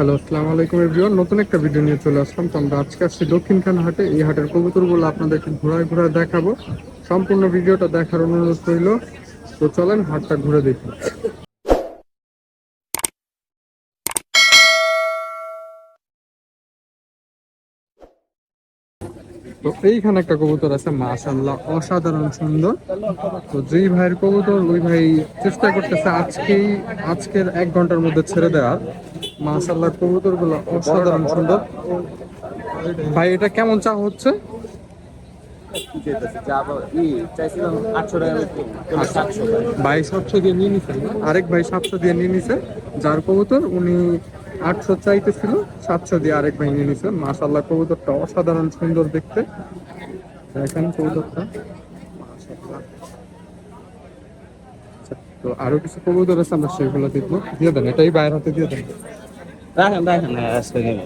Hello, আসসালামু আলাইকুম everyone নতুন একটা ভিডিও নিয়ে চলে আসলাম। তো আমরা আজকে আসছি দক্ষিণখান হাটে এই হাটের কবুতরগুলো আপনাদেরকে ঘোরায় ঘোরায় দেখাবো। সম্পূর্ণ ভিডিওটা দেখার অনুরোধ রইল। তো চলেন হাটটা ঘুরে দেখি। তো এইখানে একটা কবুতর আছে মাশাল্লাহ অসাধারণ সুন্দর। তো যেই ভাইয়ের কবুতর, ওই ভাই চেষ্টা করতেছে আজকেই, আজকের এক ঘণ্টার মধ্যে ছেড়ে দেওয়ার। মাশাল্লাহ কবুতরগুলো অসাধারণ, সুন্দর। ভাই, এটা কেমন চা হচ্ছে? ভাই, সাতশো দিয়ে নিয়ে নিছেন না? আরেক ভাই সাতশো দিয়ে নিয়ে নিছে। যার কবুতর, উনি আটশো চাইতেছিল, সাতশো দিয়ে আরেক ভাই নিয়ে নিছে। মাশাল্লাহ কবুতরটা অসাধারণ, সুন্দর দেখতে। দেখেন কবুতরটা। তো আরও কিছু কবুতর আছে, আমরা সেগুলো দেখব। দিয়ে দেন, এটাই বাইরের হাতে দিয়ে দেন। দেখেন দেখেন আজকে গেল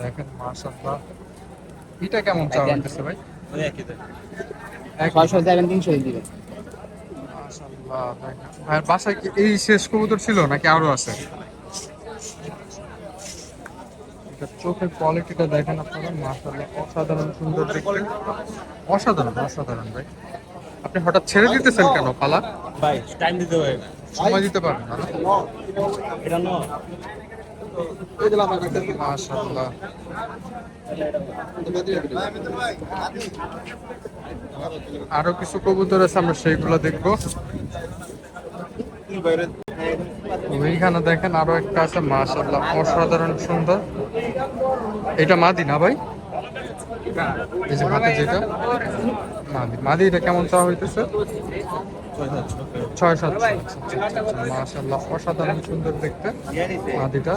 দেখেন মাশাআল্লাহ। এটা কেমন চা দেখেন। হইতেছে ভাই? এক ছয়শো দেবেন তিনশো দিবেন। মাশাআল্লাহ দেখেন। বাসায় কি এই শেষ কবুতর ছিল নাকি আরও আছে? চোখের কোয়ালিটিটা দেখেন আপনারা মাশাআল্লাহ অসাধারণ সুন্দর দেখতে। অসাধারণ অসাধারণ ভাই। আপনি হঠাৎ ছেড়ে দিতেছেন কেন পালা? ভাই টাইম দিতে হবে সময় দিতে পারবেন আরও কিছু কবুতর আছে, আমরা সেইগুলো দেখব। ওইখানে দেখেন আরও একটা আছে, মাশাআল্লাহ, অসাধারণ সুন্দর। এটা মাদি না ভাই? এই যে হাতে যেটা? মাদি মাদি, এটা কেমন চাওয়া হইতেছে? ছয় সাত মাশাআল্লাহ, অসাধারণ সুন্দর দেখতে মাদিটা।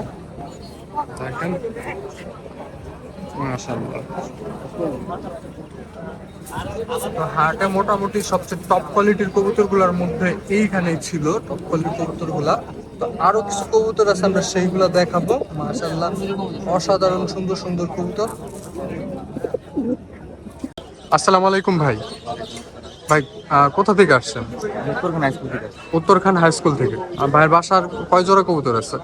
দেখেন। হাটে মোটামুটি সবচেয়ে টপ কোয়ালিটির কবুতরগুলোর মধ্যে এইখানেই ছিল টপ কোয়ালিটির কবুতরগুলা। তো আরও কিছু কবুতর আছে, আমরা সেইগুলা দেখাবো। মাশাআল্লাহ, অসাধারণ সুন্দর সুন্দর কবুতর। আসসালামু আলাইকুম ভাই। ভাই কোথা থেকে আসছেন? উত্তরখান হাইস্কুল থেকে উত্তরখান হাই স্কুল থেকে। আর ভাইয়ের বাসার কয় জোড়া কবুতর আছে?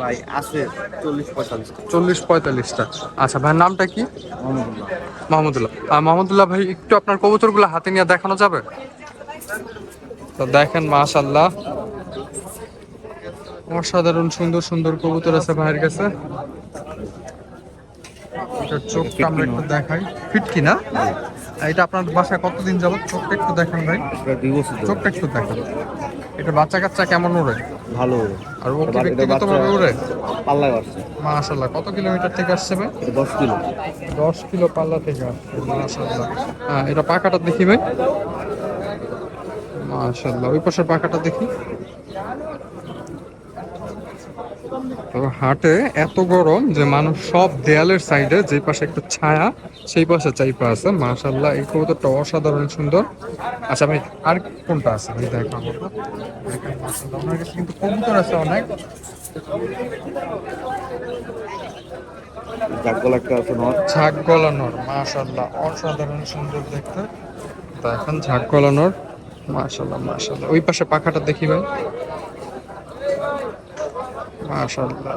ভাই আছে চল্লিশ পঁয়তাল্লিশ চল্লিশ পঁয়তাল্লিশটা। আচ্ছা ভাইয়ের নামটা কি? মোহাম্মদুল্লাহ। মাহমুদুল্লাহ মাহমুদুল্লাহ ভাই একটু আপনার কবুতরগুলো হাতে নিয়ে দেখানো যাবে? তো দেখেন মাশাল্লাহ অসাধারণ সুন্দর সুন্দর কবুতর আছে ভাইয়ের কাছে। চোখটা আমরা একটু দেখাই। ফিটকি না? এটা আপনার বাসায় কতদিন যাবত চোখটা একটু দেখান ভাই। দুই বছর চোখটা একটু দেখান। এটা বাচ্চা কাচ্চা কেমন ওড়ে? ভালো ওরে। আর ও কি ব্যক্তিগতভাবে ওড়ে? পাল্লায় আসছে মাশাল্লাহ কত কিলোমিটার থেকে আসছে ভাই? এটা দশ কিলো। দশ কিলো পাল্লা থেকে আসছে। মাশাল্লাহ হ্যাঁ এটা পাখাটা দেখি ভাই। মাশাল্লাহ ওই পাশের পাখাটা দেখি। তো হাটে এত গরম যে মানুষ সব দেয়ালের সাইডে যে পাশে একটু ছায়া সেই পাশে চাইপা আছে। মাশাল্লাহ এই কবুতরটা অসাধারণ সুন্দর। আচ্ছা ভাই আর কোনটা আছে? ভাই দেখো ওনার কাছে কিন্তু কবুতর আছে অনেক। জাগল একটা আছে নর। ঝাঁক গলানোর মাশাল্লাহ অসাধারণ সুন্দর দেখতে। তো এখন ঝাঁক গলানোর মাশাল্লাহ মাশাল্লাহ ওই পাশে পাখাটা দেখি ভাই। মাশাল্লাহ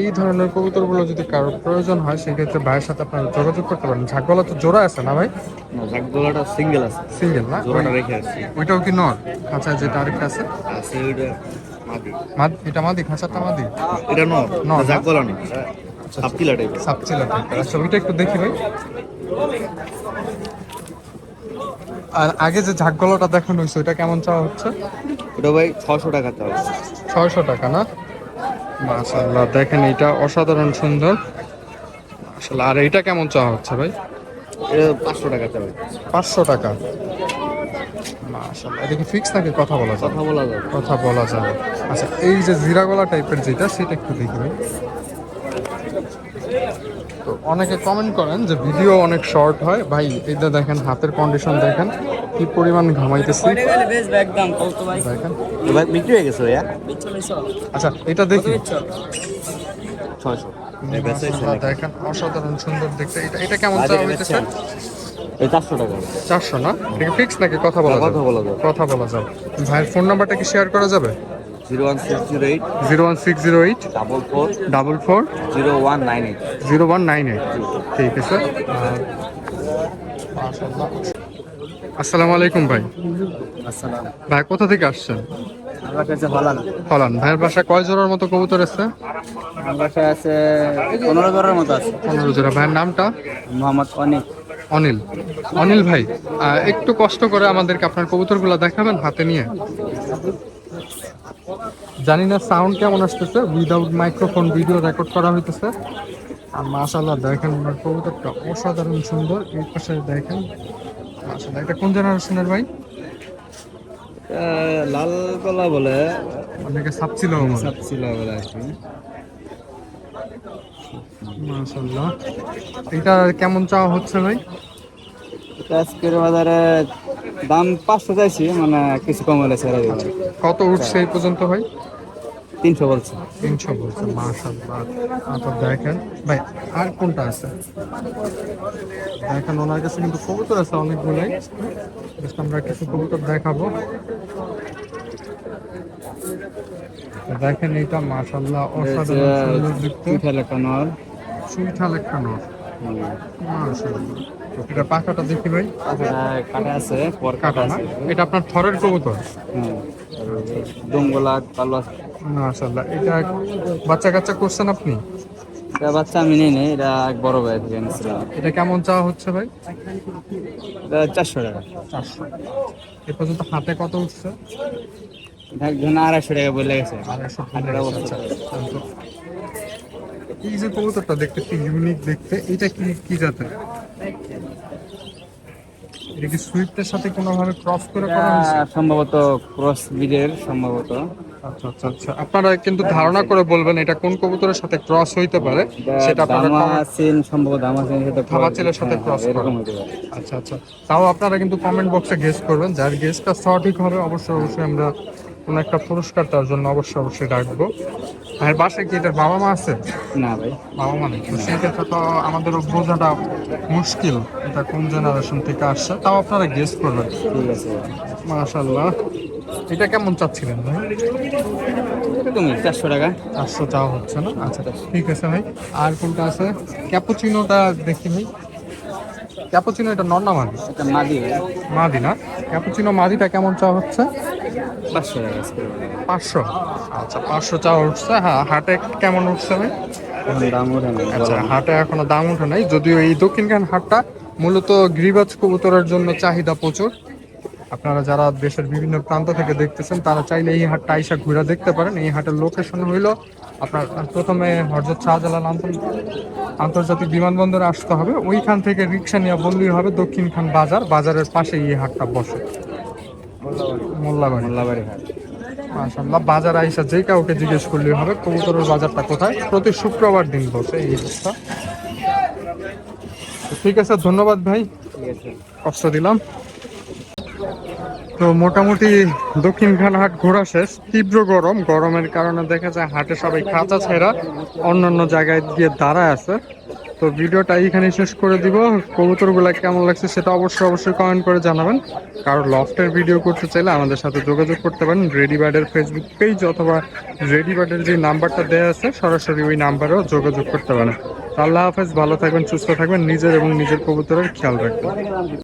এই ধরনের কবুতরগুলো যদি কারোর প্রয়োজন হয় সেক্ষেত্রে ভাইয়ের সাথে আপনারা যোগাযোগ করতে পারেন। ঝাঁক গলা তো জোড়া আছে না ভাই? জাগদোলাটা সিঙ্গেল আছে। সিঙ্গেল না? জোড়াটা রেখে আসছি। ওইটাও কি নর? আচ্ছা যেটা আরেকটা আছে? আছে ওইটা মাদি। মাদ এটা মাদি? খাঁচাটা মাদি? এটা নর নর? জাগদোলা না সাপটিলা টাইপ সাবচিলা টাইপের আচ্ছা ওইটা একটু দেখি ভাই। আর আগে যে ঝাঁক গলাটা দেখানো হয়েছে ওইটা কেমন চাওয়া হচ্ছে? ওটা ভাই ছশো টাকা চাও ছয়শো টাকা না? মাশাল্লাহ দেখেন এটা অসাধারণ সুন্দর। আসলে আর এটা কেমন চাওয়া হচ্ছে ভাই? পাঁচশো টাকা চাওয়া পাঁচশো টাকা। মাশাল্লাহ এটা কি ফিক্স নাকি কথা বলা যাবে কথা বলা যাবে কথা বলা যাবে আচ্ছা এই যে জিরা গলা টাইপের যেটা সেটা একটু দেখি ভাই। তো অনেকে কমেন্ট করেন যে ভিডিও অনেক শর্ট হয়। ভাই এটা দেখেন হাতের কন্ডিশন দেখেন কি পরিমাণ ঘামাইতেছি। একদম দেখেন। বিক্রি হয়ে গেছে ভাইয়া? আচ্ছা এটা দেখি। ছয়শো। মাশাআল্লাহ, দেখেন অসাধারণ সুন্দর দেখতে। এটা এটা কেমন চাওয়া হইতেছে? চারশো টাকা। চারশো না? এটা ফিক্স নাকি? কথা বলা হ্যাঁ, কথা বলা যাবে। কথা বলা যাবে। ভাইয়ের ফোন নাম্বারটা কি শেয়ার করা যাবে? Zero one six zero eight zero one six zero eight double four double four zero one nine eight zero one nine eight ঠিক আছে আসসালামু আলাইকুম ভাই। আসসালাম। ভাই কোথা থেকে আসছেন? আমার কাছে ভালো ফলান ভাইয়ের বাসা কয় জোড়ার মতো কবুতর আছে? আমার কাছে আছে পনেরো মতো আছে। পনেরো জোড়া। ভাইয়ের নামটা? মোহাম্মদ অনিক অনিল। অনিল ভাই একটু কষ্ট করে আমাদেরকে আপনার কবুতরগুলো দেখাবেন হাতে নিয়ে। জানি না সাউন্ড কেমন আসতেছে? উইদাউট মাইক্রোফোন ভিডিও রেকর্ড করা হইতেছে। আর মাশাল্লাহ দেখেন ওনার কবুতরটা অসাধারণ সুন্দর। এই পাশে দেখেন মাশাল্লাহ এটা কোন জেনারেশনের ভাই? লাল কলা বলে। অনেকে সাপছিল ছিল বলে মাশাল্লাহ এটা কেমন চাওয়া হচ্ছে ভাই? এটা আজকের বাজারে দাম পাঁচশো চাইছি মানে কিছু কম হলে ছেড়ে কত উঠছে এই পর্যন্ত ভাই? তিনশো বলছে। তিনশো বলছে মাশাল্লাহ আচ্ছা দেখেন ভাই আর কোনটা আছে? দেখেন ওনার কাছে কিন্তু কবুতর আছে অনেকগুলাই। আমরা কিছু কবুতর দেখাবো। দেখেন এটা মাশাল্লাহ অসাধারণ সুন্দর দেখতে পিঠাল একটা নর। সুইঠাল একটা এটা পাখাটা দেখি ভাই। কাটা আছে পর কাটা না? এটা আপনার থরের কবুতর? ডোমগোলা কালো আছে মাশাল্লাহ এটা বাচ্চা কাচ্চা করছেন আপনি? এটা বাচ্চা আমি নিই নি এটা এক বড় ভাই এনেছিলাম। এটা কেমন চাওয়া হচ্ছে ভাই? এটা চারশো টাকা। চারশো। এ পর্যন্ত হাতে কত উঠছে? একজন আড়াইশো টাকা বলে গেছে। আড়াইশো হাটের অবস্থা। এই যে কবুতরটা দেখতে কি ইউনিক দেখতে এটা কি কি জাতের? এটা কি সুইফটের সাথে কোনোভাবে ক্রস করে করা হয়েছে? সম্ভবত ক্রস ব্রিডের সম্ভবত। আচ্ছা আচ্ছা আচ্ছা। আপনারা কিন্তু ধারণা করে বলবেন এটা কোন কবুতরের সাথে ক্রস হইতে পারে? সেটা আপনারা সম্ভবত দামাসিনের সাথে ধামাচিলের সাথে cross এরকম হতে পারে। আচ্ছা আচ্ছা। তাও আপনারা কিন্তু কমেন্ট বক্সে গেস করবেন। যার গেসটা সঠিক হবে অবশ্যই অবশ্যই আমরা কোনো একটা পুরস্কার তার জন্য অবশ্যই অবশ্যই রাখব। আর বাসায় কি এটার বাবা মা আছে? না ভাই। বাবা মা নেই। তো সেই ক্ষেত্রে তো আমাদের বোঝাটা মুশকিল। এটা কোন জেনারেশন থেকে আসছে? তাও আপনারা গেস করবেন। ঠিক আছে মাশাল্লাহ এটা কেমন চাচ্ছিলেন ভাই? তুমি চারশো টাকা। চারশো চাওয়া হচ্ছে না? আচ্ছা ঠিক আছে ভাই। আর কোনটা আছে? ক্যাপুচিনোটা দেখি ভাই। ক্যাপুচিনো এটা নন্না মাদি? এটা মাদি মাদি না? ক্যাপুচিনো মাদিটা কেমন চাওয়া হচ্ছে? পাঁচশো টাকা পাঁচশো। আচ্ছা পাঁচশো চাওয়া উঠছে। হ্যাঁ হাটে কেমন উঠছে ভাই? দাম ওঠে আচ্ছা হাটে এখনও দাম উঠে নাই। যদিও এই দক্ষিণখান হাটটা মূলত গ্রিবাজ কবুতরের জন্য চাহিদা প্রচুর। আপনারা যারা দেশের বিভিন্ন প্রান্ত থেকে দেখতেছেন তারা চাইলে এই হাটটা আইসা ঘুরে দেখতে পারেন। এই হাটের লোকেশন হইল আপনার প্রথমে হরজত শাহজালাল আন্তর- আন্তর্জাতিক বিমানবন্দরে আসতে হবে। ওইখান থেকে রিক্সা নিয়ে বললেই হবে দক্ষিণখান বাজার। বাজারের পাশে এই হাটটা বসে। মোল্লাবাড়ি। মোল্লাবাড়ি হাট। মাশাল্লাহ বাজার আইসা যে কাউকে জিজ্ঞেস করলেই হবে কবুতরের বাজারটা কোথায়? প্রতি শুক্রবার দিন বসে এই হাটটা ঠিক আছে ধন্যবাদ ভাই। কষ্ট দিলাম। তো মোটামুটি দক্ষিণ হাট ঘোরা শেষ। তীব্র গরম, গরমের কারণে দেখা যায় হাটে সবাই খাঁচা ছেঁড়া অন্যান্য জায়গায় গিয়ে দাঁড়ায় আছে। তো ভিডিওটা এইখানে শেষ করে দিব। কবুতরগুলা কেমন লাগছে সেটা অবশ্যই অবশ্যই কমেন্ট করে জানাবেন। কারও লফটের ভিডিও করতে চাইলে আমাদের সাথে যোগাযোগ করতে পারেন। রেডি বার্ডের ফেসবুক পেজ অথবা রেডি বার্ডের যে নাম্বারটা দেওয়া আছে, সরাসরি ওই নাম্বারেও যোগাযোগ করতে পারেন। আল্লাহ হাফেজ, ভালো থাকবেন, সুস্থ থাকবেন, নিজের এবং নিজের কবুতরের খেয়াল রাখবেন।